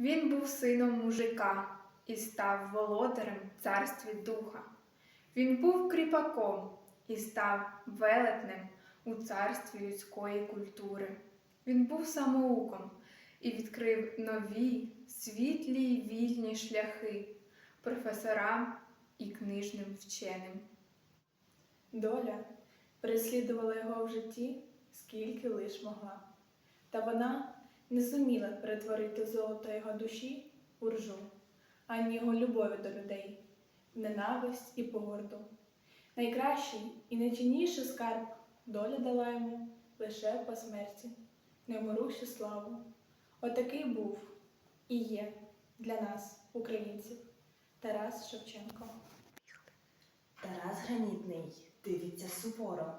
Він був сином мужика і став володарем царстві духа. Він був кріпаком і став велетнем у царстві людської культури. Він був самоуком і відкрив нові, світлі й вільні шляхи професорам і книжним вченим. Доля переслідувала його в житті, скільки лиш могла. Та вона не зуміла перетворити золото його душі у ржу, ані його любові до людей, ненависть і погорду. Найкращий і найцінніший скарб доля дала йому лише по смерті, невмирущу славу. Отакий був і є для нас, українців, Тарас Шевченко. Тарас Гранітний дивиться суворо,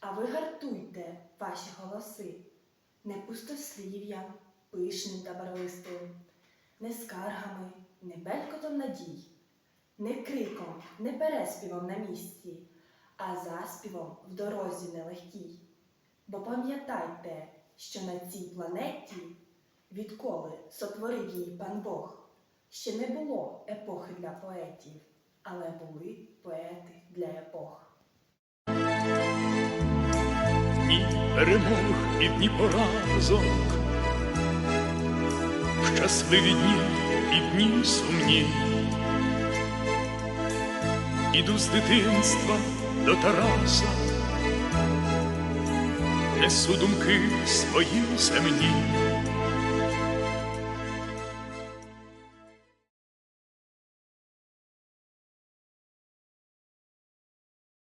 а ви гартуйте ваші голоси, не пустослів'ям, пишним та барвистим, не скаргами, не белькотом надій, не криком, не переспівом на місці, а заспівом в дорозі нелегкій. Бо пам'ятайте, що на цій планеті, відколи сотворив її пан Бог, ще не було епохи для поетів, але були поети для епох. Перемог і дні поразок, щасливі дні і дні сумні. Іду з дитинства до Тараса, несу думки свої земні.